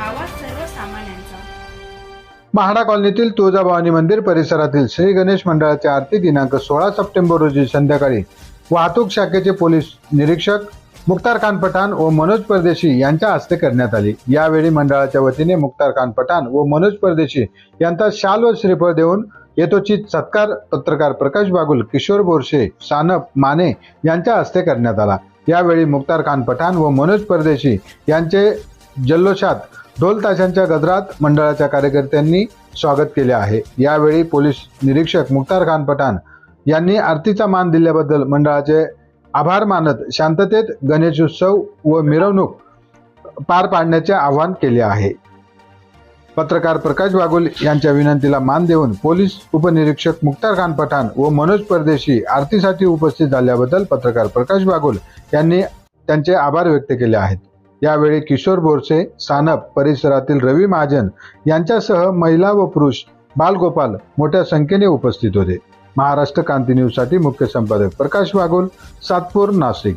आवाज सर्वसामान्यांचा. महाडा कॉलनीतील तुळजाभवानी मंदिर परिसरातील श्री गणेश मंडळाची आरती दिनांक सोळा सप्टेंबर रोजी संध्याकाळी वाहतूक शाखेचे पोलीस निरीक्षक मुख्तार खान पठाण व मनोज परदेशी यांच्या हस्ते करण्यात आली. यावेळी मंडळाच्या वतीने मुख्तार खान पठाण व मनोज परदेशी यांचा शाल व श्रीफळ देऊन यथोचित सत्कार पत्रकार प्रकाश बागुल किशोर बोरशे सानप माने यांच्या हस्ते करण्यात आला. यावेळी मुक्तार खान पठाण व मनोज परदेशी यांचे जल्लोषात ढोल ताशांच्या गजरात मंडळाच्या कार्यकर्त्यांनी स्वागत केले आहे. यावेळी पोलीस निरीक्षक मुक्तार खान पठाण यांनी आरतीचा मान दिल्याबद्दल मंडळाचे आभार मानत शांततेत गणेशोत्सव व मिरवणूक पार पाडण्याचे आवाहन केले आहे. पत्रकार प्रकाश बागुल यांच्या विनंतीला मान देऊन पोलीस उपनिरीक्षक मुक्तार खान पठाण व मनोज परदेशी आरतीसाठी उपस्थित झाल्याबद्दल पत्रकार प्रकाश बागुल यांनी त्यांचे आभार व्यक्त केले आहेत. यावेळी किशोर बोरसे सानप परिसरातील रवी महाजन यांच्यासह महिला व पुरुष बालगोपाल मोठ्या संख्येने उपस्थित होते. महाराष्ट्र क्रांती न्यूजसाठी मुख्य संपादक प्रकाश बागुल सातपूर नाशिक.